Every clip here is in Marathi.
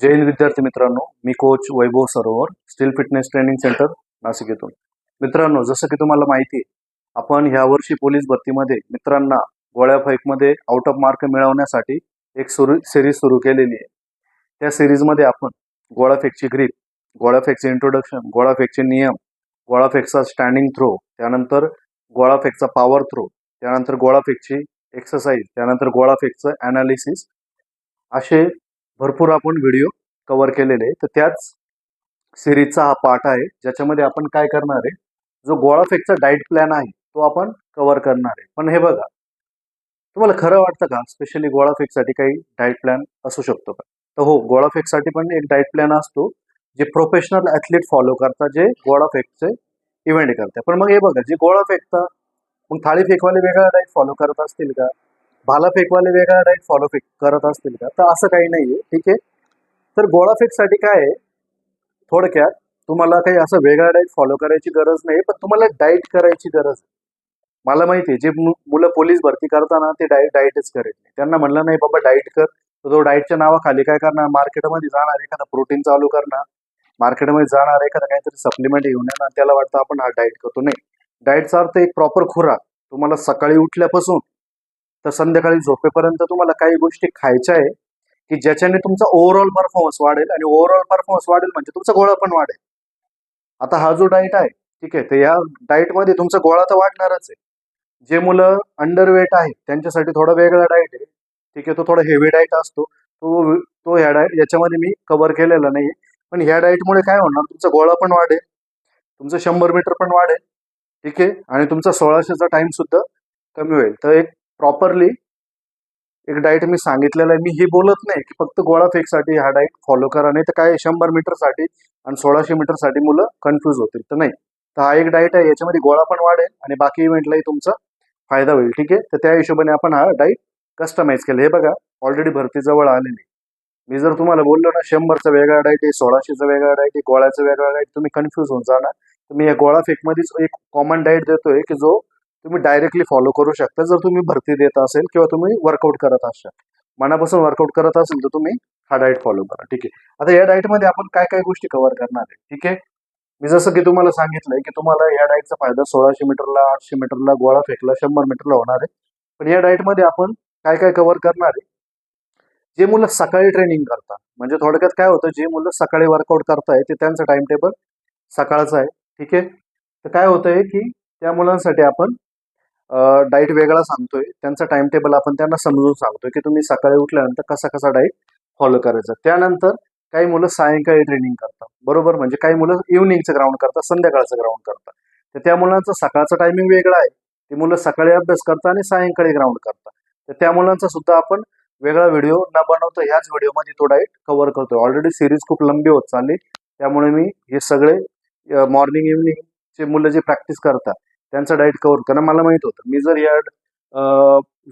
जय हिंद विद्यार्थी मित्रांनो मी coach Vaibhav Sarovar steel fitness training centre Nashik येथून मित्रांनो जसं की तुम्हाला माहिती आहे आपण ह्या वर्षी पोलीस भरतीमध्ये मित्रांना गोळ्या फाईकमध्ये आउट ऑफ मार्क मिळवण्यासाठी एक सुरू सिरीज सुरू केलेली आहे. त्या सिरीजमध्ये आपण गोळा फेकची ग्रीप गोळा फेकचे इंट्रोडक्शन गोळा फेकचे नियम गोळा फेकचा स्टँडिंग थ्रो त्यानंतर गोळा फेकचा पॉवर थ्रो त्यानंतर गोळा फेकची एक्सरसाइज त्यानंतर गोळा फेकचं अनालिसिस असे भरपूर आपण व्हिडिओ कव्हर केलेले आहे. तर त्याच सिरीजचा हा पार्ट आहे. ज्याच्यामध्ये आपण काय करणार आहे? जो गोळा फेकचा डाएट प्लॅन आहे तो आपण कव्हर करणार आहे. पण हे बघा तुम्हाला खरं वाटतं का? स्पेशली गोळा फेकसाठी काही डाएट प्लॅन असू शकतो का? तर हो गोळा फेकसाठी पण एक डाएट प्लॅन असतो जे प्रोफेशनल ॲथलीट फॉलो करतात जे गोळा फेकचे इव्हेंट करतात. पण मग हे बघा जे गोळा फेकतात मग थाळी फेकवाले वेगळा डाईट फॉलो करत असतील का? भाला फेकवाले वेगळा डाएट फॉलो फेक करत असतील का? तर असं काही नाहीये ठीक आहे? तर गोळा फेकसाठी काय आहे? थोडक्यात तुम्हाला काही असं वेगळा डाईट फॉलो करायची गरज नाही पण तुम्हाला डाईट करायची गरज आहे. मला माहिती आहे जे मुलं पोलीस भरती करताना ते डाएट डाईटच करत नाही. त्यांना म्हणलं नाही बाबा डाईट कर. तर तो डाईटच्या नावाखाली काय करणार? मार्केटमध्ये जाणार एखादा प्रोटीन चालू करणार. मार्केटमध्ये जाणार एखादा काहीतरी सप्लिमेंट घेऊन येणार. त्याला वाटतं आपण हा डाईट करतो. नाही. डाएटचा अर्थ एक प्रॉपर खुराक. तुम्हाला सकाळी उठल्यापासून तर संध्याकाळी झोपेपर्यंत तुम्हाला काही गोष्टी खायच्या आहे की ज्याच्याने तुमचा ओव्हरऑल परफॉर्मन्स वाढेल आणि ओव्हरऑल परफॉर्मन्स वाढेल म्हणजे तुमचा गोळा पण वाढेल. आता हा जो डाएट आहे ठीक आहे तर या डाएटमध्ये तुमचा गोळा तर वाढणारच आहे. जे मुलं अंडरवेट आहेत त्यांच्यासाठी थोडा वेगळा डाएट आहे. ठीक आहे तो थोडा हेवी डाएट असतो. तो तो ह्या डाएट याच्यामध्ये मी कव्हर केलेला नाही पण ह्या डाएटमुळे काय होणार तुमचा गोळा पण वाढेल. तुमचं शंभर मीटर पण वाढेल. ठीक आहे आणि तुमचा सोळाशेचा टाइम सुद्धा कमी होईल. तर एक प्रॉपरली एक डाएट मी सांगितलेलं आहे. मी हे बोलत नाही की फक्त गोळा फेकसाठी हा डाएट फॉलो करा. नाही तर काय शंभर मीटरसाठी आणि सोळाशे मीटरसाठी मुलं कन्फ्यूज होतील. तर नाही. तर हा एक डाएट आहे. याच्यामध्ये गोळा पण वाढेल आणि बाकी इव्हेंटलाही तुमचा फायदा होईल. ठीक आहे? तर त्या हिशोबाने आपण हा डाएट कस्टमाइज केला. हे बघा ऑलरेडी भरती जवळ आलेली. मी जर तुम्हाला बोललो ना शंभरचा वेगळा डाएट आहे सोळाशेचा वेगळा डाएट आहे गोळ्याचा वेगळा डाएट तुम्ही कन्फ्यूज होऊन जाणार. तर मी या गोळा फेकमध्येच एक कॉमन डाएट देतोय की जो तुम्ही डायरेक्टली फॉलो करू शकता. जर तुम्ही भरती देत असेल किंवा तुम्ही वर्कआउट करत असाल. मनापासून वर्कआउट करत असेल तर तुम्ही हा डाएट फॉलो करा. ठीक आहे. आता या डाएटमध्ये आपण काय काय गोष्टी कव्हर करणार आहे? ठीक आहे? मी जसं की तुम्हाला सांगितलंय की तुम्हाला या डाएटचा फायदा सोळाशे मीटरला आठशे मीटरला गोळा फेकला शंभर मीटरला होणार आहे. पण या डाएटमध्ये आपण काय काय कव्हर करणार आहे? जे मुलं सकाळी ट्रेनिंग करतात. म्हणजे थोडक्यात काय होतं? जे मुलं सकाळी वर्कआउट करताय ते त्यांचं टाइम टेबल सकाळचं आहे. ठीक आहे? तर काय होतंय की त्या मुलांसाठी आपण डाईट वेगळा सांगतोय. त्यांचा टाइम टेबल आपण त्यांना समजून सांगतोय की तुम्ही सकाळी उठल्यानंतर कसा कसा डाईट फॉलो करायचा. त्यानंतर काही मुलं सायंकाळी ट्रेनिंग करतात. बरोबर? म्हणजे काही मुलं इव्हनिंगचं ग्राउंड करतात संध्याकाळचं ग्राउंड करतात. तर त्या मुलांचा सकाळचं टायमिंग वेगळा आहे. ती मुलं सकाळी अभ्यास करतात आणि सायंकाळी ग्राउंड करतात. तर त्या मुलांचा सुद्धा आपण वेगळा व्हिडिओ न बनवतो ह्याच व्हिडिओमध्ये तो डाईट कव्हर करतो ऑलरेडी सिरीज खूप लंबी होत चालली. त्यामुळे मी हे सगळे मॉर्निंग इव्हनिंगचे मुलं जे प्रॅक्टिस करतात त्यांचा डाएट कव्हर त्यांना मला माहीत होतं. मी जर या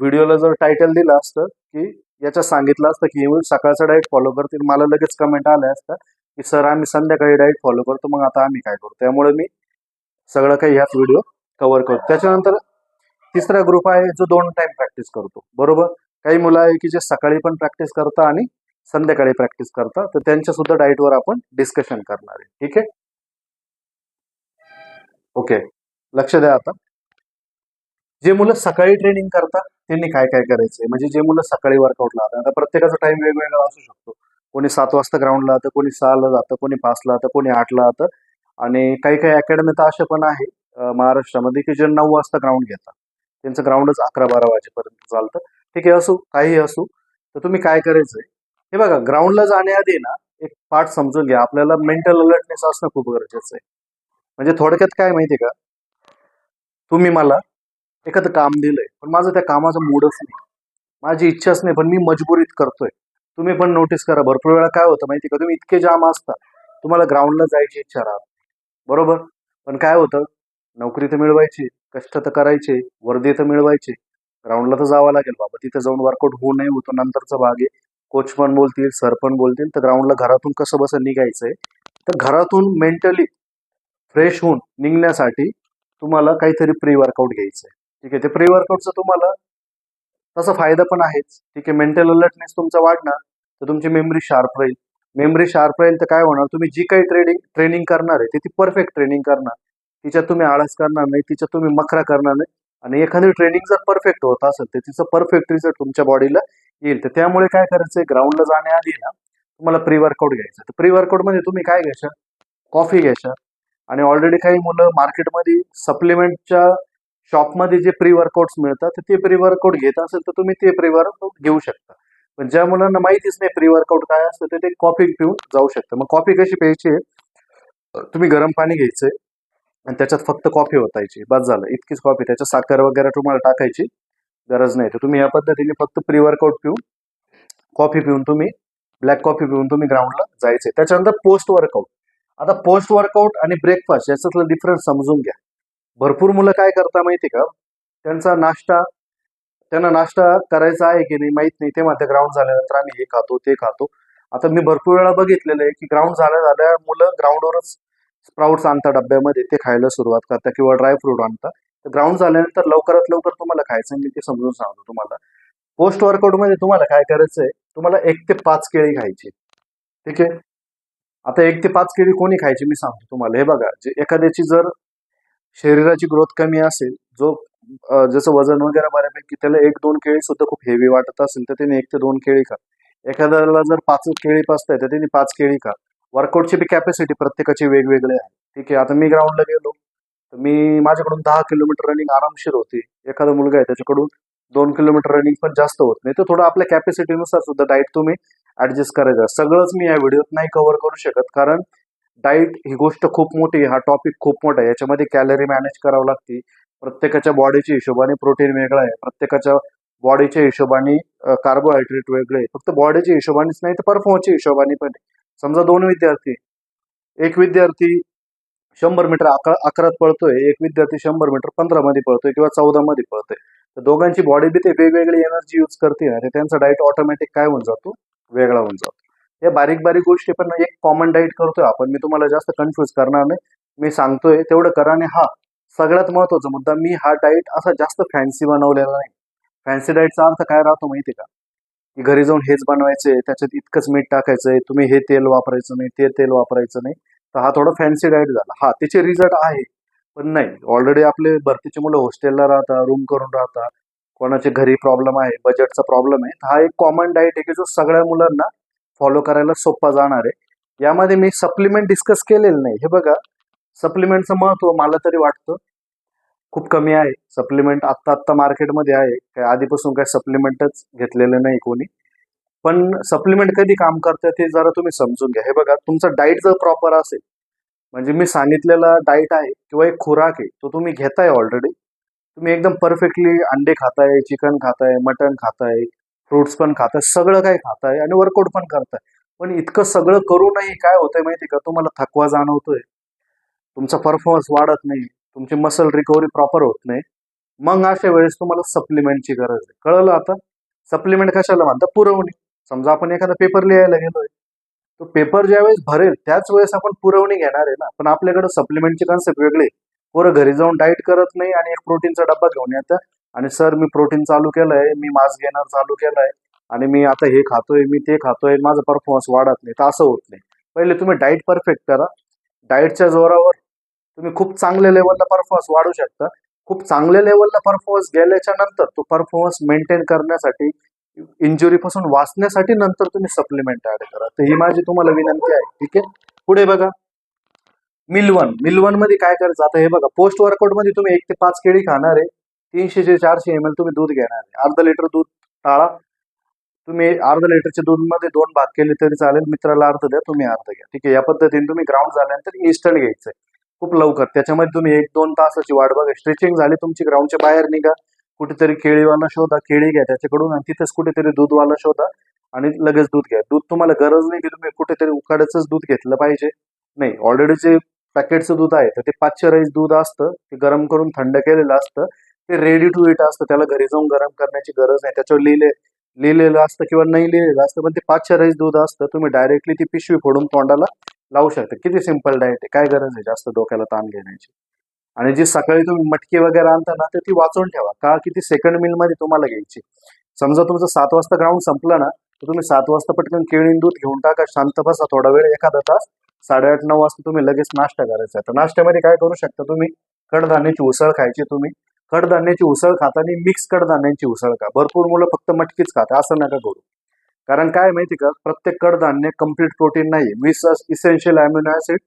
व्हिडिओला जर टायटल दिलं असतं की याच्यात सांगितलं असतं की सकाळचा डाएट फॉलो करतील. मला लगेच कमेंट आल्या असतं की सर आम्ही संध्याकाळी डाएट फॉलो करतो. मग आता आम्ही काय करू त्यामुळे मी सगळं काही ह्याच व्हिडिओ कव्हर करतो. त्याच्यानंतर तिसरा ग्रुप आहे जो दोन टाइम प्रॅक्टिस करतो. बरोबर? काही मुलं आहे की जे सकाळी पण प्रॅक्टिस करतात आणि संध्याकाळी प्रॅक्टिस करतात. तर त्यांच्या सुद्धा डाएटवर आपण डिस्कशन करणार आहे. ठीक आहे? ओके लक्ष द्या आता. जे मुलं सकाळी ट्रेनिंग करतात त्यांनी काय काय करायचंय? म्हणजे जे मुलं सकाळी वर्कआउटला जातात. आता प्रत्येकाचा टाइम वेगवेगळा असू शकतो. कोणी सात वाजता ग्राउंडला जातं कोणी सहाला जातं कोणी पाचला जातं कोणी आठला जातं. आणि काही काही अकॅडमी तर अशा पण आहे महाराष्ट्रामध्ये की जे नऊ वाजता ग्राउंड घेतात. त्यांचं ग्राउंडच अकरा बारा वाजेपर्यंत चालतं. ठीक आहे असू काही असू तर तुम्ही काय करायचंय? हे बघा ग्राउंडला जाण्याआधी ना एक पार्ट समजून घ्या. आपल्याला मेंटल अलर्टनेस असणं खूप गरजेचं आहे. म्हणजे थोडक्यात काय माहिती का? तुम्ही मला एखादं काम दिलंय. पण माझं त्या कामाचा मूडच नाही. माझी इच्छाच नाही पण मी मजबुरीत करतोय. तुम्ही पण नोटीस करा. भरपूर वेळा काय होतं माहिती का? तुम्ही इतके जाम असता. तुम्हाला ग्राउंडला जायची इच्छा राहत बरोबर? पण काय होतं? नोकरी तर मिळवायची कष्ट तर करायचे वर्दी तर मिळवायचे. ग्राउंडला तर जावं लागेल बाबा. तिथे जाऊन वर्कआउट होऊ नये होतो नंतरचा भाग आहे. कोच पण बोलतील सर पण बोलतील. तर ग्राउंडला घरातून कसं बसं निघायचंय? तर घरातून मेंटली फ्रेश होऊन निघण्यासाठी तुम्हाला काहीतरी प्री वर्कआउट घ्यायचं आहे ठीक आहे ते प्री वर्कआउटचं तुम्हाला तसा फायदा पण आहेच. ठीक आहे मेंटल अलर्टनेस तुमचा वाढणार तर तुमची मेमरी शार्प राहील. मेमरी शार्प राहील तर काय होणार तुम्ही जी काही ट्रेडिंग ट्रेनिंग करणार आहे ती ती परफेक्ट ट्रेनिंग करणार. तिच्यात तुम्ही आळस करणार नाही तिच्यात तुम्ही मखरा करणार नाही. आणि एखादी ट्रेनिंग जर परफेक्ट होत असेल तर तिचं परफेक्ट रिझल्ट तुमच्या बॉडीला येईल. तर त्यामुळे काय करायचं ग्राउंडला जाण्याआधी ना तुम्हाला प्री वर्कआउट घ्यायचं तर प्री वर्कआउट म्हणजे तुम्ही काय घ्यायचं? कॉफी घ्यायच्या आणि ऑलरेडी काही मुलं मार्केटमध्ये सप्लिमेंटच्या शॉपमध्ये जे प्री वर्कआउट्स मिळतात तर ते प्री वर्कआउट घेत असेल तर तुम्ही ते प्री वर्कआउट घेऊ शकता. पण ज्या मुलांना माहितीच नाही प्री वर्कआउट काय असतं तर ते कॉफी पिऊन जाऊ शकतं. मग कॉफी कशी प्यायची आहे? तुम्ही गरम पाणी घ्यायचंय आणि त्याच्यात फक्त कॉफी ओतायची. बस झालं. इतकीच कॉफी त्याच्यात साखर वगैरे तुम्हाला टाकायची गरज नाही. तर तुम्ही या पद्धतीने फक्त प्री वर्कआउट पिऊन कॉफी पिऊन तुम्ही ब्लॅक कॉफी पिऊन तुम्ही ग्राउंडला जायचंय. त्याच्यानंतर पोस्ट वर्कआउट आता पोस्ट वर्कआउट आणि ब्रेकफास्ट याच्यातलं डिफरन्स समजून घ्या. भरपूर मुलं काय करता माहिती का? त्यांचा नाश्ता त्यांना नाश्ता करायचा आहे की नाही माहीत नाही. ते माझ्या ग्राउंड झाल्यानंतर आम्ही हे खातो ते खातो. आता मी भरपूर वेळा बघितलेलं आहे की ग्राउंड झाल्या झाल्या मुलं ग्राउंडवरच स्प्राउट्स आणतात डब्यामध्ये. ते खायला सुरुवात करतात किंवा ड्रायफ्रूट आणतात. तर ग्राउंड झाल्यानंतर लवकरात लवकर तुम्हाला खायचं मी ते समजून सांगतो तुम्हाला. पोस्ट वर्कआउटमध्ये तुम्हाला काय करायचंय? तुम्हाला एक ते पाच केळी खायची. ठीक आहे? आता एक ते पाच केळी कोणी खायची मी सांगतो तुम्हाला. हे बघा जे एखाद्याची जर शरीराची ग्रोथ कमी असेल जो जसं वजन वगैरे बऱ्यापैकी त्याला एक दोन केळी सुद्धा खूप हेवी वाटत असेल तर त्याने एक ते दोन केळी खा. एखाद्याला जर पाच केळी पाचताय तर त्यांनी पाच केळी खा. वर्कआउटची बी कॅपॅसिटी प्रत्येकाची वेगवेगळी आहे. ठीक आहे आता मी ग्राउंडला गेलो तर मी माझ्याकडून दहा किलोमीटर रनिंग आरामशीर होती. एखादा मुलगा आहे त्याच्याकडून दोन किलोमीटर रनिंग पण जास्त होत नाही. तर थोडं आपल्या कॅपॅसिटीनुसार सुद्धा डाईट तुम्ही ऍडजस्ट करायचं. सगळंच मी या व्हिडिओत नाही कव्हर करू शकत कारण डाएट ही गोष्ट खूप मोठी आहे. हा टॉपिक खूप मोठा आहे. याच्यामध्ये कॅलरी मॅनेज करावं लागते. प्रत्येकाच्या बॉडीच्या हिशोबाने प्रोटीन वेगळं आहे. प्रत्येकाच्या बॉडीच्या हिशोबाने कार्बोहायड्रेट वेगळे फक्त बॉडीच्या हिशोबानेच नाही तर परफॉर्मन्सच्या हिशोबाने पण समजा दोन विद्यार्थी. एक विद्यार्थी शंभर मीटर अकरा अकरात पळतोय. एक विद्यार्थी शंभर मीटर पंधरा मध्ये पळतोय किंवा चौदा मध्ये पळतोय. तर दोघांची बॉडी बी ते वेगवेगळी एनर्जी यूज करते आणि त्यांचा डाएट ऑटोमॅटिक काय होऊन जातो? वेगळा होऊन जातो. या बारीक बारीक गोष्टी पण एक कॉमन डाईट करतोय आपण. मी तुम्हाला जास्त कन्फ्युज करणार नाही. मी सांगतोय तेवढं करा आणि हा सगळ्यात महत्त्वाचा मुद्दा मी हा डाएट असा जास्त फॅन्सी बनवलेला नाही. फॅन्सी डाएटचा अर्थ काय राहतो माहिती का? की घरी जाऊन हेच बनवायचंय त्याच्यात इतकंच मीठ टाकायचंय तुम्ही हे तेल वापरायचं नाही ते तेल वापरायचं नाही. तर हा थोडा फॅन्सी डाएट झाला. हा त्याचे रिझल्ट आहे पण नाही. ऑलरेडी आपले भरतीचे मुलं हॉस्टेलला राहतात रूम करून राहतात. कोणाचे घरी प्रॉब्लेम आहे बजेटचा प्रॉब्लेम आहे हा एक कॉमन डाएट आहे की जो सगळ्या मुलांना फॉलो करायला सोपा जाणार आहे. यामध्ये मी सप्लिमेंट डिस्कस केलेलं नाही. हे बघा सप्लिमेंटचं महत्त्व मला तरी वाटतं खूप कमी आहे. सप्लिमेंट आत्ता आत्ता मार्केटमध्ये आहे. काय आधीपासून काय सप्लिमेंटच घेतलेलं नाही कोणी. पण सप्लिमेंट कधी काम करतं ते जरा तुम्ही समजून घ्या. हे बघा तुमचा डाईट जर प्रॉपर असेल म्हणजे मी सांगितलेला डाईट आहे किंवा एक खुराक आहे तो तुम्ही घेताय ऑलरेडी तुम्ही एकदम परफेक्टली अंडे खाताय चिकन खाताय मटन खाताय फ्रुट्स पण खाताय सगळं काही खाताय आणि वर्कआउट पण करताय. पण इतकं सगळं करूनही काय होतंय माहिती का? तुम्हाला थकवा जाणवतोय. तुमचा परफॉर्मन्स वाढत नाही. तुमची मसल रिकव्हरी प्रॉपर होत नाही. मग अशा वेळेस तुम्हाला सप्लिमेंटची गरज आहे. कळलं आता? सप्लिमेंट कशाला म्हणतात पुरवणी. समजा आपण एखादा पेपर लिहायला गेलोय. तो पेपर ज्यावेळेस भरेल त्याच वेळेस आपण पुरवणी घेणार आहे ना. पण आपल्याकडे सप्लिमेंटची कॉन्सेप्ट वेगळी पोरं घरी जाऊन डाईट करत नाही आणि एक प्रोटीनचा डब्बा घेऊन येतं आणि सर मी प्रोटीन चालू केलंय मी मास घेणार चालू केलंय आणि मी आता हे खातोय मी ते खातोय माझा परफॉर्मन्स वाढत नाही तर असं होत नाही. पहिले तुम्ही डाईट परफेक्ट करा. डाईटच्या जोरावर तुम्ही खूप चांगल्या लेवलला परफॉर्मन्स वाढू शकता. खूप चांगल्या लेवलला परफॉर्मन्स गेल्याच्यानंतर तो परफॉर्मन्स मेंटेन करण्यासाठी इंजुरीपासून वाचण्यासाठी नंतर तुम्ही सप्लिमेंट ऍड करा. तर ही माझी तुम्हाला विनंती आहे. ठीक आहे? पुढे बघा. मिलवन. मिलवनमध्ये काय करायचं? आता हे बघा पोस्ट वर्कआउटमध्ये तुम्ही एक ते पाच केळी खाणार आहे. तीनशे ते चारशे एम एल तुम्ही दूध घेणार आहे. अर्धा लिटर दूध टाळा. तुम्ही अर्धा लिटरच्या दूधमध्ये दोन भाग केले तरी चालेल. मित्राला अर्ध द्या तुम्ही अर्ध घ्या. ठीक आहे? या पद्धतीने तुम्ही ग्राउंड झाल्यानंतर इन्स्टंट घ्यायचंय खूप लवकर. त्याच्यामध्ये तुम्ही एक दोन तासाची वाट बघा. स्ट्रेचिंग झाली तुमची ग्राउंडच्या बाहेर निघा. कुठेतरी केळीवाला शोधा केळी घ्या त्याच्याकडून आणि तिथेच कुठेतरी दूधवाला शोधा आणि लगेच दूध घ्या. दूध तुम्हाला गरज नाही की तुम्ही कुठेतरी उकाड्याच दूध घेतलं पाहिजे. नाही ऑलरेडी जे पॅकेटचं दूध आहे तर ते पाचशे राईस दूध असतं ते गरम करून थंड केलेलं असतं ते रेडी टू इट असतं त्याला घरी जाऊन गरम करण्याची गरज नाही. त्याच्यावर लिहिले लिहिलेलं असतं किंवा नाही लिहिलेलं असतं पण ते पाचशे राईस दूध असतं तुम्ही डायरेक्टली ती पिशवी फोडून तोंडाला लावू शकता. किती सिंपल डाएट आहे काय गरज आहे जास्त डोक्याला ताण घेण्याची? आणि जी सकाळी तुम्ही मटकी वगैरे आणता ना तर ती वाचून ठेवा. का? की ती सेकंड मिलमध्ये तुम्हाला घ्यायची. समजा तुमचं सात वाजता ग्राउंड संपलं ना तर तुम्ही सात वाजता पटकन केळी दूध घेऊन टाका शांत बसा थोडा वेळ एखादा तास. साडेआठ नऊ वाजता तुम्ही लगेच नाश्ता करायचा. आहे तर नाश्त्यामध्ये काय करू शकता तुम्ही? कडधान्याची उसळ खायची तुम्ही. कडधान्याची उसळ खाताना मिक्स कडधान्यांची उसळ खा. भरपूर मुलं फक्त मटकीच खातात असं नका करू. कारण काय माहिती का? प्रत्येक कडधान्य कंप्लीट प्रोटीन नाही वीस इसेन्शियल अमिनो ऍसिड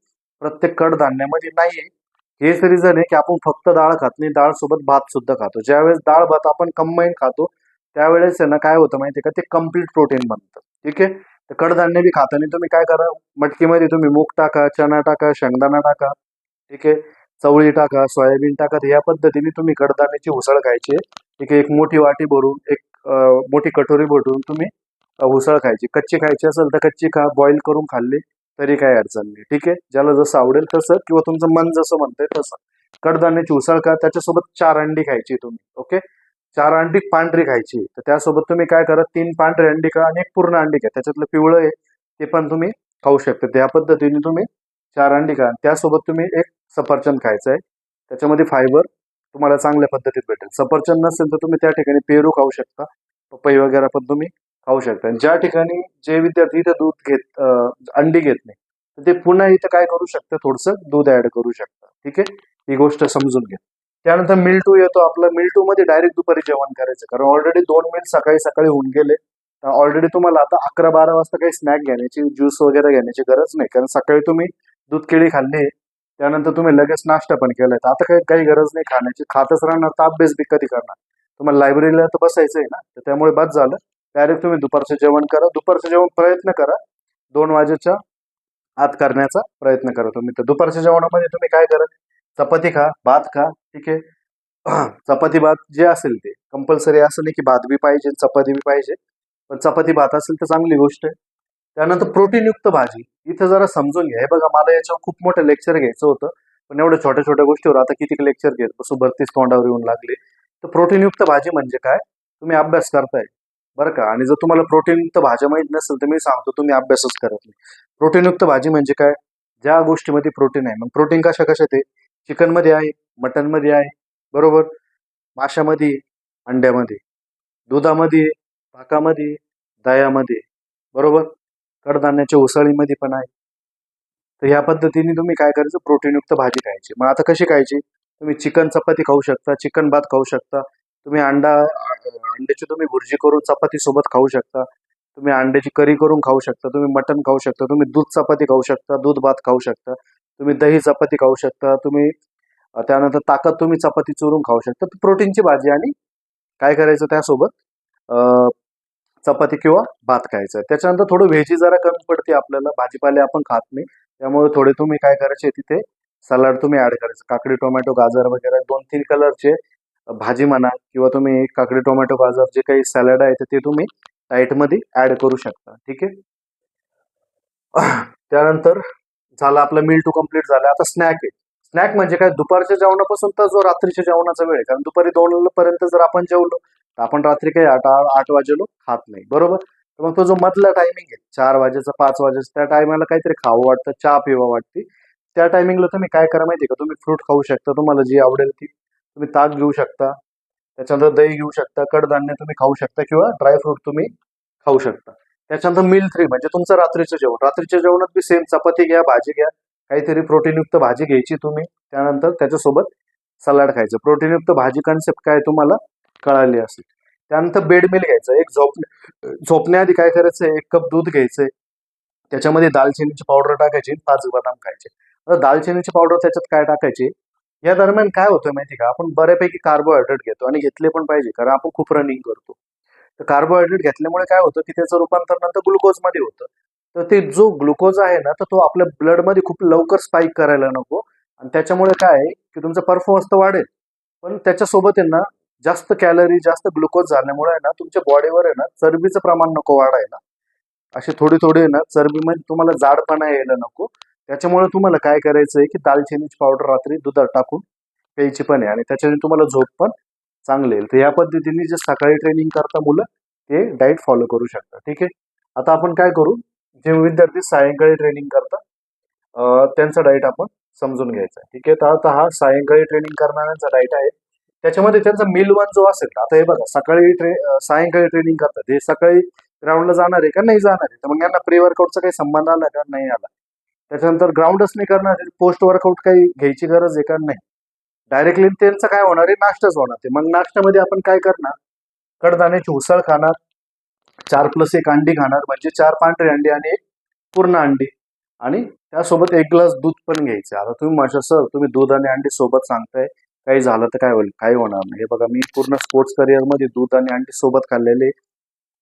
प्रत्येक कडधान्यामध्ये नाहीये. हेच रिझन आहे की आपण फक्त डाळ खात नाही. डाळ सोबत भात सुद्धा खातो. ज्यावेळेस डाळ भात आपण कंबाईन खातो त्यावेळेस आहे ना काय होतं माहिती का? ते कंप्लीट प्रोटीन बनतं. ठीक आहे? तर कडधान्य बी खाताना तुम्ही काय करा? मटकीमध्ये तुम्ही मूग टाका चणा टाका शेंगदाणा टाका. ठीक आहे? चवळी टाका सोयाबीन टाका. या पद्धतीने तुम्ही कडधान्याची उसळ खायची. ठीक आहे? एक मोठी वाटी भरून एक मोठी कटोरी भरून तुम्ही उसळ खायची. कच्ची खायची असेल तर कच्ची खा. बॉईल करून खाल्ली तरी काही अडचण नाही. ठीक आहे? ज्याला जसं आवडेल तसं किंवा तुमचं मन जसं म्हणतंय तसं. कडधान्याची उसळ खा. त्याच्यासोबत चार अंडी खायची तुम्ही. ओके? चार अंडी पांढरी खायची. तर त्यासोबत तुम्ही काय करा तीन पांढरी अंडी खा आणि एक पूर्ण अंडी घ्या त्याच्यातलं पिवळं आहे ते पण तुम्ही खाऊ शकता. त्या पद्धतीने तुम्ही चार अंडी खा त्यासोबत तुम्ही एक सफरचंद खायचं आहे. त्याच्यामध्ये फायबर तुम्हाला चांगल्या पद्धतीत भेटेल. सफरचंद नसेल तर तुम्ही त्या ठिकाणी पेरू खाऊ शकता. पपई वगैरे पण तुम्ही खाऊ शकता. आणि ज्या ठिकाणी जे विद्यार्थी इथं दूध घेत अंडी घेत नाही तर ते पुन्हा इथं काय करू शकता? थोडंसं दूध ऍड करू शकता. ठीक आहे? ही गोष्ट समजून घ्या. त्यानंतर मिल टू येतो आपलं. मिल टू मध्ये डायरेक्ट दुपारी जेवण करायचं. कारण ऑलरेडी दोन मिल सकाळी सकाळी होऊन गेले. ऑलरेडी तुम्हाला आता अकरा बारा वाजता काही स्नॅक घेण्याची ज्यूस वगैरे घेण्याची गरज नाही. कारण सकाळी तुम्ही दूध केळी खाल्ली त्यानंतर तुम्ही लगेच नाश्ता पण केलाय. तर आता काही काही गरज नाही खाण्याची. खातच राहणार तर अभ्यास बी कधी करणार? तुम्हाला लायब्ररीला तर बसायचं आहे ना? तर त्यामुळे बस झालं. डायरेक्ट तुम्ही दुपारचं जेवण करा. दुपारचं जेवण प्रयत्न करा. दोन वाजेच्या आत करण्याचा प्रयत्न करा तुम्ही. तर दुपारच्या जेवणामध्ये तुम्ही काय करा? चपाती खा भात खा ठीक आहे? चपाती भात जे असेल ते. कंपल्सरी असं नाही की भात बी पाहिजे चपाती बी पाहिजे. पण चपाती भात असेल तर चांगली गोष्ट आहे. त्यानंतर प्रोटीनयुक्त भाजी. इथं जरा समजून घ्या. हे बघा मला याच्यावर खूप मोठं लेक्चर घ्यायचं होतं. पण एवढ्या छोट्या छोट्या गोष्टीवर आता किती लेक्चर घेत? बसू भरतीस तोंडावर येऊन लागले. तर प्रोटीनयुक्त भाजी म्हणजे काय? तुम्ही अभ्यास करताय. बरं का? आणि जर तुम्हाला प्रोटीनयुक्त भाज्या माहीत नसेल तर मी सांगतो तुम्ही अभ्यासच करत नाही. प्रोटीनयुक्त भाजी म्हणजे काय? ज्या गोष्टीमध्ये प्रोटीन आहे. मग प्रोटीन कशा कशात आहे? चिकनमध्ये आहे मटनमध्ये आहे बरोबर? माशामध्ये अंड्यामध्ये. दुधामध्ये भाकामध्ये पाकामध्ये दह्यामध्ये बरोबर? कडधान्याच्या उसळीमध्ये पण आहे. तर ह्या पद्धतीने तुम्ही काय करायचं? प्रोटीनयुक्त भाजी खायची. मग आता कशी खायची? तुम्ही चिकन चपाती खाऊ शकता चिकन भात खाऊ शकता. तुम्ही अंडा अंड्याची तुम्ही भुर्जी करून चपाती सोबत खाऊ शकता. तुम्ही अंड्याची करी करून खाऊ शकता. तुम्ही मटन खाऊ शकता. तुम्ही दूध चपाती खाऊ शकता दूध भात खाऊ शकता. तुम्ही दही चपाती खाऊ शकता तुम्ही त्यानंतर ताकद तुम्ही चपाती चुरून खाऊ शकता. प्रोटीनची भाजी आणि काय करायचं त्यासोबत? चपाती किंवा भात खायचं. त्याच्यानंतर थोडं व्हेजी जरा कमी पडते आपल्याला भाजीपाले आपण खात नाही. त्यामुळे थोडे तुम्ही काय करायचे तिथे सलाड तुम्ही ऍड करायचं. काकडी टोमॅटो गाजर वगैरे दोन तीन कलरचे भाजी म्हणा किंवा तुम्ही काकडी टोमॅटो गाजर जे काही सॅलड आहे तर ते तुम्ही डाएटमध्ये ऍड करू शकता. ठीक आहे? त्यानंतर झालं आपलं मील टू कंप्लीट झालं. आता स्नॅक आहे. स्नॅक म्हणजे काय? दुपारच्या जेवणापासून तर जो रात्रीच्या जेवणाचा वेळ आहे. कारण दुपारी दोन पर्यंत जर आपण जेवलो तर आपण रात्री काही आठ आठ वाजेलो खात नाही. बरोबर? तर मग तो जो मधला टायमिंग आहे चार वाजेचा पाच वाजेचा त्या टायमाला काहीतरी खावं वाटतं चहा पिवा वाटते. त्या टायमिंगला तुम्ही काय करा माहिती का? तुम्ही फ्रूट खाऊ शकता तुम्हाला जी आवडेल ती. तुम्ही ताक घेऊ शकता त्याच्यानंतर दही घेऊ शकता कडधान्य तुम्ही खाऊ शकता किंवा ड्रायफ्रूट तुम्ही खाऊ शकता. त्याच्यानंतर मिल थ्री म्हणजे तुमचं रात्रीचं जेवण. रात्रीच्या जेवणात बी सेम चपाती घ्या भाजी घ्या. काहीतरी प्रोटीनयुक्त भाजी घ्यायची तुम्ही. त्यानंतर त्याच्यासोबत सलाड खायचं. प्रोटीनयुक्त भाजी कन्सेप्ट काय तुम्हाला कळाली असेल. त्यानंतर बेड मिल घ्यायचं. एक झोप झोपण्याआधी काय करायचं? एक कप दूध घ्यायचंय त्याच्यामध्ये दालचिनीची पावडर टाकायची पाच बदाम खायचे. आता दालचिनीची पावडर त्याच्यात काय टाकायची? या दरम्यान काय होतं माहिती का? आपण बऱ्यापैकी कार्बोहायड्रेट घेतो आणि घेतले पण पाहिजे. कारण आपण खूप रनिंग करतो. तर कार्बोहायड्रेट घेतल्यामुळे काय होतं की त्याचं रूपांतर नंतर ग्लुकोजमध्ये होतं. तर ते जो ग्लुकोज आहे ना तर तो आपल्या ब्लडमध्ये खूप लवकर स्पाईक करायला नको. आणि त्याच्यामुळे काय आहे की तुमचा परफॉर्मन्स तर वाढेल. पण त्याच्यासोबत आहे ना जास्त कॅलरी जास्त ग्लुकोज झाल्यामुळे आहे ना तुमच्या बॉडीवर आहे ना चरबीचं प्रमाण नको वाढायला. अशी थोडी थोडी आहे ना चरबीमध्ये तुम्हाला जाडपणा यायला नको. त्याच्यामुळे तुम्हाला काय करायचं आहे की दालचिनीची पावडर रात्री दुधात टाकून प्यायची पण आहे. आणि त्याच्याने तुम्हाला झोप पण चांगले येईल तर या पद्धतीने जे सकाळी ट्रेनिंग करता मुलं ते डाएट फॉलो करू शकतात. ठीक आहे? आता आपण काय करू? जे विद्यार्थी सायंकाळी ट्रेनिंग करतात त्यांचा डाएट आपण समजून घ्यायचा ठीक आहे? तर आता हा सायंकाळी ट्रेनिंग करणाऱ्यांचा डाएट आहे. त्याच्यामध्ये त्यांचा मिल वन जो असेल आता हे बघा सकाळी ट्रे सायंकाळी ट्रेनिंग करतात. हे सकाळी ग्राउंडला जाणार आहे का? नाही जाणार आहे. तर मग यांना प्री वर्कआउटचा काही संबंध आला का? नाही आला. त्याच्यानंतर ग्राउंडच नाही करणार पोस्ट वर्कआउट काही घ्यायची गरज आहे का? नाही. डायरेक्टली त्यांचं काय होणार आहे? नाश्ताच होणार. आहे मग नाश्त्यामध्ये आपण काय करणार? कडदाण्याची उसळ खाणार. चार प्लस एक अंडी खाणार. म्हणजे चार पांढरी अंडी आणि एक पूर्ण अंडी. आणि त्यासोबत एक ग्लास दूध पण घ्यायचं. आता तुम्ही माझ्या सर तुम्ही दूध आणि अंडी सोबत सांगताय. काही झालं तर काय होईल? काही होणार नाही. हे बघा मी पूर्ण स्पोर्ट्स करिअरमध्ये दूध आणि अंडी सोबत खाल्लेले.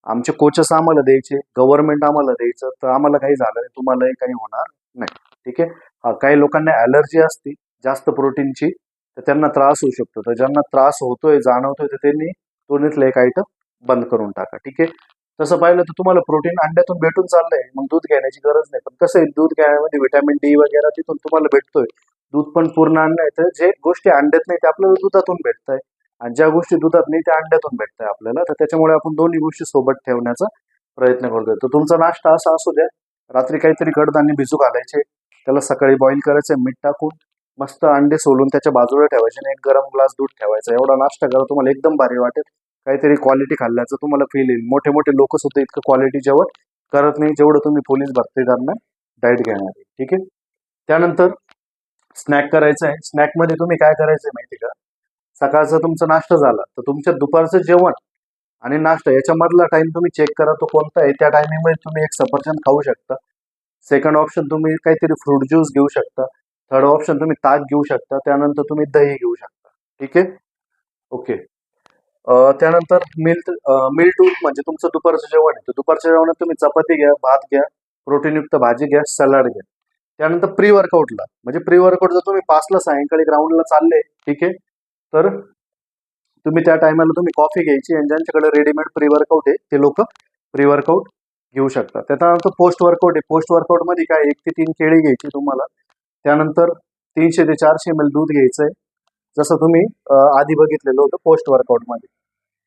आमचे कोचेस आम्हाला द्यायचे. गव्हर्नमेंट आम्हाला द्यायचं. तर आम्हाला काही झालं नाही. तुम्हालाही काही होणार नाही. ठीक आहे? हा, काही लोकांना ॲलर्जी असते. जास्त प्रोटीनची तर त्यांना त्रास होऊ शकतो. तर ज्यांना त्रास होतोय जाणवतोय तर त्यांनी दोन्हीतलं एक आयटम बंद करून टाका. ठीक आहे? तसं पाहिलं तर तुम्हाला प्रोटीन अंड्यातून भेटून चाललंय. मग दूध घेण्याची गरज नाही. पण कसं आहे दूध घेण्यामध्ये व्हिटॅमिन डी वगैरे तिथून तुम्हाला भेटतोय. दूध पण पूर्ण अन्न आहे. तर जे गोष्टी अंड्यात नाही ते आपल्याला दुधातून भेटत आहे आणि ज्या गोष्टी दुधात नाही त्या अंड्यातून भेटत आहे आपल्याला. तर त्याच्यामुळे आपण दोन्ही गोष्टी सोबत ठेवण्याचा प्रयत्न करतोय तर तुमचा नाश्ता असा असू द्या. रात्री काहीतरी कडधान्य भिजू घालायचे. त्याला सकाळी बॉईल करायचं मीठ टाकून. मस्त अंडे सोलून त्याच्या बाजूला ठेवायचे आणि एक गरम ग्लास दूध ठेवायचा. एवढा नाश्ता करा तुम्हाला एकदम भारी वाटेल. काहीतरी क्वालिटी खाल्ल्याचं तुम्हाला फील येईल. मोठे मोठे लोक सुद्धा इतकं क्वालिटी जेवण करत नाही जेवढं तुम्ही पोलीस भरतीदारांना डाएट घेणार आहे. ठीक आहे? त्यानंतर स्नॅक करायचं आहे. स्नॅकमध्ये तुम्ही काय करायचं आहे माहिती का? सकाळचा तुमचा नाश्ता झाला तर तुमच्या दुपारचं जेवण आणि नाश्ता याच्यामधला टाइम तुम्ही चेक करा तो कोणता आहे? त्या टायमिंगमध्ये तुम्ही एक सफरचंद खाऊ शकता. सेकंड ऑप्शन तुम्ही काहीतरी फ्रूट ज्यूस घेऊ शकता. थर्ड ऑप्शन तुम्ही ताक घेऊ शकता त्यानंतर तुम्ही दही घेऊ शकता. ठीक आहे? ओके त्यानंतर मिल मिल टूथ म्हणजे तुमचं दुपारचं जेवण आहे. तर दुपारच्या जेवणात तुम्ही चपाती घ्या भात घ्या प्रोटीनयुक्त भाजी घ्या सलाड घ्या. त्यानंतर प्री वर्कआउटला म्हणजे प्री वर्कआउट जर तुम्ही पाचला सायंकाळी ग्राउंडला चालले ठीक आहे? तर तुम्ही त्या टायमाला तुम्ही कॉफी घ्यायची आणि ज्यांच्याकडे रेडीमेड प्री वर्कआउट आहे ते लोक प्री वर्कआउट घेऊ शकतात त्याच्यानंतर पोस्ट वर्कआउट आहे. पोस्ट वर्कआउटमध्ये काय एक ते तीन केळी घ्यायची तुम्हाला. त्यानंतर तीनशे ते चारशे एम एल दूध घ्यायचं आहे जसं तुम्ही आधी बघितलेलं होतं पोस्ट वर्कआउटमध्ये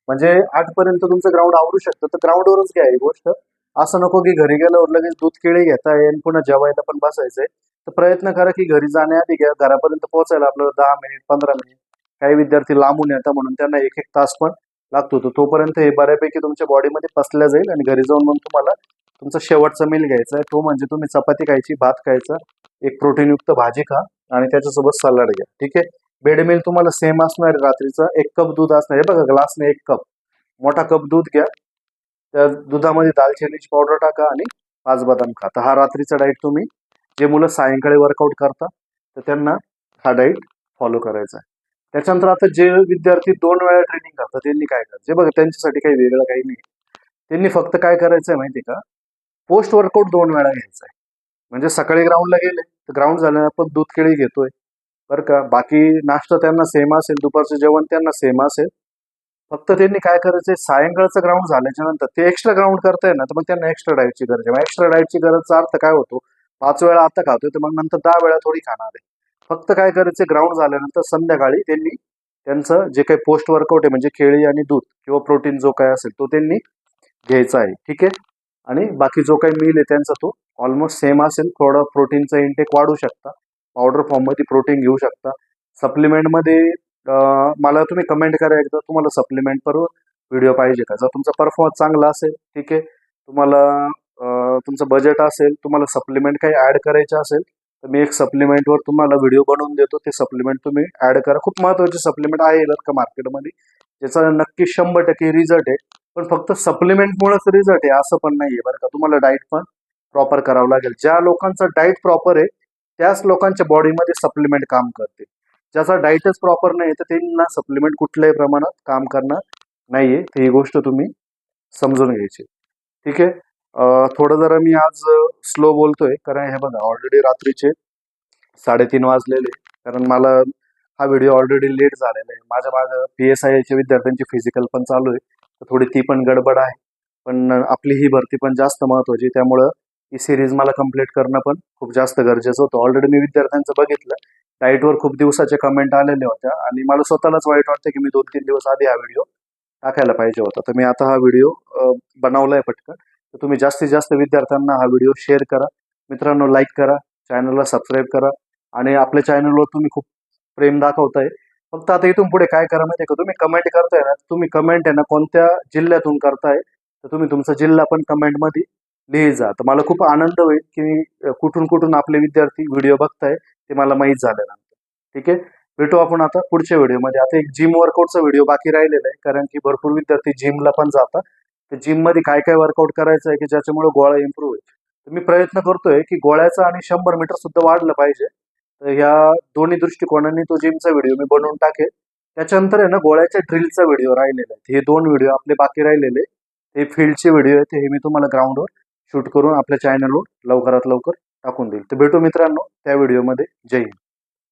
म्हणजे आठपर्यंत तुमचं ग्राउंड आवरू शकतं तर ग्राउंडवरच घ्या ही गोष्ट. असं नको की घरी गेल्यावर लगेच दूध केळी घेता येईल पुन्हा जेवायला पण बसायचंय. तर प्रयत्न करा की घरी जाण्याआधी घ्या घरापर्यंत पोहोचायला आपल्याला दहा मिनिट पंधरा मिनिट काही विद्यार्थी लांबून येतात म्हणून त्यांना एक एक तास पण लागतो. तर तोपर्यंत हे बऱ्यापैकी तुमच्या बॉडीमध्ये पसल्या जाईल आणि घरी जाऊन मग तुम्हाला तुमचा शेवटचा मील घ्यायचा आहे तो म्हणजे तुम्ही चपाती खायची भात खायचा एक प्रोटीनयुक्त भाजी खा आणि त्याच्यासोबत सलाड घ्या. ठीक आहे? बेडमिल तुम्हाला सेम असणार रात्रीचा रात्रीचं. एक कप दूध असणार हे बघा ग्लासने एक कप. मोठा कप दूध घ्या. त्या दुधामध्ये दालचिनीची पावडर टाका आणि पाच बदाम खा. तर हा रात्रीचा डाएट तुम्ही. जे मुलं सायंकाळी वर्कआउट करतात तर त्यांना हा डाएट फॉलो करायचा आहे. त्याच्यानंतर आता जे विद्यार्थी दोन वेळा ट्रेनिंग करतात त्यांनी काय करायचं बघा त्यांच्यासाठी काही वेगळं काही नाही. त्यांनी फक्त काय करायचं आहे माहिती आहे का? पोस्ट वर्कआउट दोन वेळा घ्यायचा आहे म्हणजे सकाळी ग्राउंडला गेले तर ग्राउंड झाल्यानं आपण दूध केळी घेतोय. बरं का? बाकी नाश्ता त्यांना सेम असेल दुपारचं जेवण त्यांना सेम असेल. फक्त त्यांनी काय करायचंय सायंकाळचं ग्राउंड झाल्याच्यानंतर ते एक्स्ट्रा ग्राउंड करताय ना तर मग त्यांना एक्स्ट्रा डाएटची गरज आहे. मग एक्स्ट्रा डाएटची गरजचा अर्थ काय होतो? पाच वेळा आता खातोय तर मग नंतर दहा वेळा थोडी खाणार आहे. फक्त काय करायचं ग्राउंड झाल्यानंतर संध्याकाळी त्यांनी त्यांचं जे काही पोस्ट वर्कआउट आहे म्हणजे केळी आणि दूध किंवा प्रोटीन जो काय असेल तो त्यांनी घ्यायचा आहे. ठीक आहे? आणि बाकी जो काही मील आहे त्यांचा तो ऑलमोस्ट सेम असेल. थोडं प्रोटीनचा इंटेक वाढू शकता. पावडर फॉर्ममध्ये प्रोटीन घेऊ शकता. सप्लिमेंटमध्ये मला तुम्ही कमेंट करा एकदा. तुम्हाला सप्लिमेंट पर व्हिडिओ पाहिजे का? जर तुमचा परफॉर्मन्स चांगला असेल ठीक आहे. तुम्हाला तुमचं बजेट असेल तुम्हाला सप्लिमेंट काही ॲड करायचे असेल तर मी एक सप्लिमेंटवर तुम्हाला व्हिडिओ बनवून देतो. ते सप्लिमेंट तुम्ही ॲड करा. खूप महत्त्वाचे सप्लिमेंट आहे का मार्केटमध्ये ज्याचा नक्की शंभर टक्के रिझल्ट आहे पण फक्त सप्लिमेंटमुळेच रिझल्ट आहे असं पण नाही आहे बरं का. तुम्हाला डाएट पण प्रॉपर करावं लागेल. ज्या लोकांचं डाएट प्रॉपर आहे त्याच लोकांच्या बॉडीमध्ये सप्लिमेंट काम करते. ज्याचा डाएटच प्रॉपर नाही तर त्यांना सप्लिमेंट कुठल्याही प्रमाणात काम करणार नाहीये. तर ही गोष्ट तुम्ही समजून घ्यायची. ठीक आहे? थोडं जरा मी आज स्लो बोलतोय. कारण हे बघा ऑलरेडी रात्रीचे साडेतीन वाजलेले. कारण मला हा व्हिडिओ ऑलरेडी लेट झालेला आहे. माझ्या मागं पी एस आयच्या विद्यार्थ्यांची फिजिकल पण चालू आहे. तर थोडी ती पण गडबड आहे. पण आपली ही भरती पण जास्त महत्वाची त्यामुळं ही सिरीज मला कंप्लीट करणं पण खूप जास्त गरजेचं होतं. ऑलरेडी मी विद्यार्थ्यांचं बघितलं. डाईटवर खूप दिवसाचे कमेंट आलेले होत्या. आणि मला स्वतःलाच वाईट वाटतं की मी दोन तीन दिवस आधी हा व्हिडिओ टाकायला पाहिजे होता. तर मी आता हा व्हिडिओ बनवलाय पटकन. तर तुम्ही जास्तीत जास्त विद्यार्थ्यांना हा व्हिडिओ शेअर करा. मित्रांनो लाईक करा. चॅनलला सबस्क्राईब करा. आणि आपल्या चॅनलवर तुम्ही खूप प्रेम दाखवताय. फक्त आता इथून पुढे काय करा माहिती आहे का? तुम्ही कमेंट करताय ना तुम्ही कमेंट आहे ना कोणत्या जिल्ह्यातून करताय तर तुम्ही तुमचा जिल्हा पण कमेंटमध्ये लिहित जा. तर मला खूप आनंद होईल की कुठून कुठून आपले विद्यार्थी व्हिडिओ बघताय ते मला माहीत झाल्यानंतर. ठीक आहे? भेटू आपण आता पुढच्या व्हिडिओमध्ये आता एक जिम वर्कआउटचा व्हिडिओ बाकी राहिलेला आहे कारण की भरपूर विद्यार्थी जिमला पण जातात. तर जिममध्ये काय काय वर्कआउट करायचं आहे की ज्याच्यामुळे गोळा इम्प्रूव्ह होईल? मी प्रयत्न करतोय की गोळ्याचा आणि शंभर मीटर सुद्धा वाढलं पाहिजे. तर ह्या दोन्ही दृष्टिकोनाने तो जिमचा व्हिडिओ मी बनवून टाकेल. त्याच्यानंतर आहे ना गोळ्याच्या ड्रिलचा व्हिडिओ राहिलेला आहे. हे दोन व्हिडिओ आपले बाकी राहिलेले हे फील्डचे व्हिडिओ आहेत. हे मी तुम्हाला ग्राउंडवर शूट करून आपल्या चॅनलवर लवकरात लवकर टाकून देईल. तर भेटू मित्रांनो त्या व्हिडिओमध्ये जय हिंद.